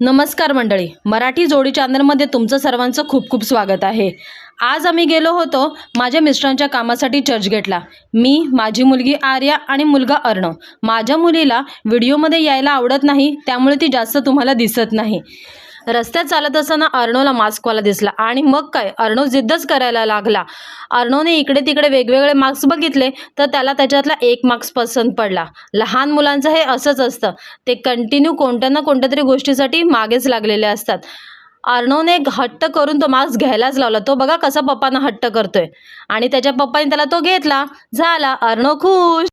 नमस्कार मंडळी मराठी जोडी चॅनलमध्ये तुमचं सर्वांचं खूप खूप स्वागत आहे. आज आम्ही गेलो होतो माझ्या मिस्टरांच्या कामासाठी चर्चगेटला मी माझी मुलगी आर्या आणि मुलगा अर्णव. माझ्या मुलीला व्हिडिओमध्ये यायला आवडत नाही त्यामुळे ती जास्त तुम्हाला दिसत नाही. रस्त्यात चालत असताना अर्णवला मास्कवाला दिसला. आणि मग काय? अर्णव जिद्दच करायला लागला. अर्णवने इकडे तिकडे वेगवेगळे मार्क्स बघितले तर त्याला त्याच्यातला एक मार्क्स पसंत पडला. लहान मुलांचं हे असंच असतं. ते कंटिन्यू कोणत्या ना कोणत्या तरी गोष्टीसाठी मागेच लागलेले असतात. अर्णवने एक हट्ट करून तो मास्क घ्यायलाच लावला. तो बघा कसा पप्पांना हट्ट करतोय. आणि त्याच्या पप्पाने त्याला तो घेतला. झाला. अर्णव खुश.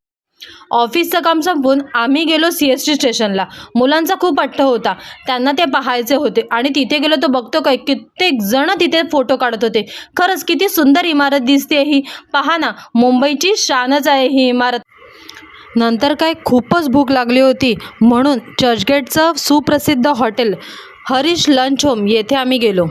ऑफिसचं काम संपवून आम्ही गेलो सी एस टी स्टेशनला. मुलांचा खूप अट्ट होता. त्यांना ते पाहायचे होते आणि तिथे गेलो तर बघतो काय कित्येक जण तिथे फोटो काढत होते. खरंच किती सुंदर इमारत दिसते ही. पहा ना मुंबईची शानच आहे ही इमारत. नंतर काय खूपच भूक लागली होती. म्हणून चर्चगेटचं सुप्रसिद्ध हॉटेल हरीश लंच होम येथे आम्ही गेलो.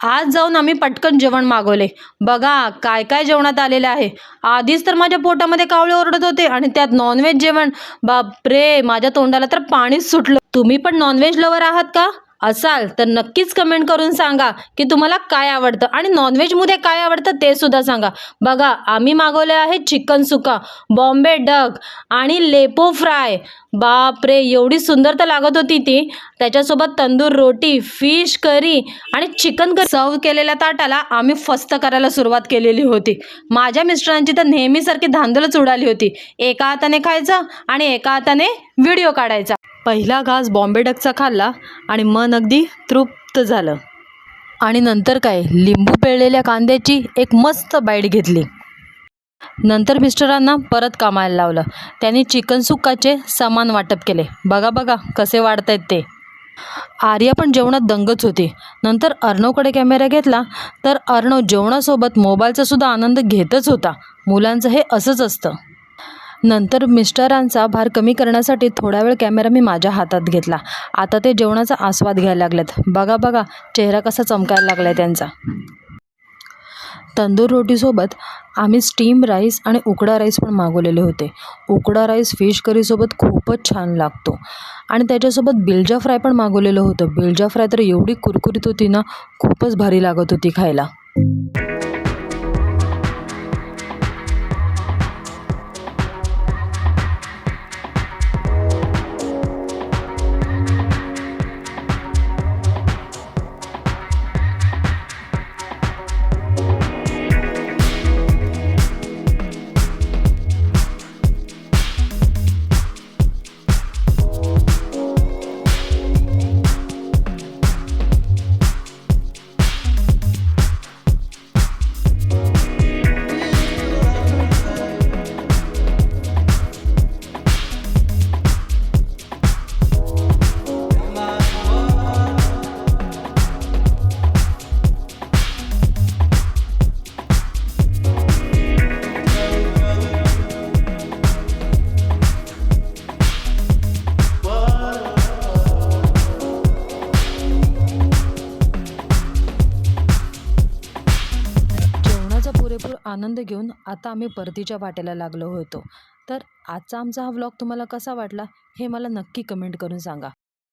आज जाऊन आम्ही पटकन जेवण मागवले. बघा काय काय जेवणात आलेले आहे. आधीच तर माझ्या पोटामध्ये कावळे ओरडत होते आणि त्यात नॉनव्हेज जेवण. बापरे माझ्या तोंडाला तर पाणीच सुटलं. तुम्ही पण नॉनव्हेज लवर आहात का? असाल तर नक्कीच कमेंट करून सांगा की तुम्हाला काय आवडतं. आणि नॉनव्हेजमध्ये काय आवडतं ते सुद्धा सांगा. बघा आम्ही मागवले आहे चिकन सुका बॉम्बे डक आणि लेपो फ्राय. बापरे एवढी सुंदर तर लागत होती ती. त्याच्यासोबत तंदूर रोटी फिश करी आणि चिकन करी. सर्व केलेल्या ताटाला आम्ही फस्त करायला सुरुवात केलेली होती. माझ्या मिस्टरांची तर नेहमीसारखी धांदलच उडाली होती. एका हाताने खायचं आणि एका हाताने व्हिडिओ काढायचा. पहिला घास बॉम्बे डकचा खाल्ला आणि मन अगदी तृप्त झालं. आणि नंतर काय? लिंबू पेळलेल्या कांद्याची एक मस्त बाईट घेतली. नंतर मिस्टरांना परत कामाला लावलं. त्यांनी चिकन सुक्काचे सामान वाटप केले. बघा बघा कसे वाढत आहेत ते. आर्या पण जेवणात दंगच होती. नंतर अर्णवकडे कॅमेरा घेतला तर अर्णव जेवणासोबत मोबाईलचा सुद्धा आनंद घेतच होता. मुलांचं हे असंच असतं. नंतर मिस्टरांचा भार कमी करण्यासाठी थोडा वेळ कॅमेरा मी माझ्या हातात घेतला. आता ते जेवणाचा आस्वाद घ्यायला लागलेत. बघा बघा चेहरा कसा चमकायला लागला आहे त्यांचा. तंदूर रोटीसोबत आम्ही स्टीम राईस आणि उकडा राईस पण मागवलेले होते. उकडा राईस फिश करीसोबत खूपच छान लागतो. आणि त्याच्यासोबत बिलजा फ्राय पण मागवलेलं होतं. बिलजा फ्राय तर एवढी कुरकुरीत होती ना खूपच भारी लागत होती खायला. आनंद घेऊन आता आम्ही परतीच्या वाटेला लागलो होतो. तर आजचा आमचा हा व्लॉग तुम्हाला कसा वाटला हे मला नक्की कमेंट करून सांगा.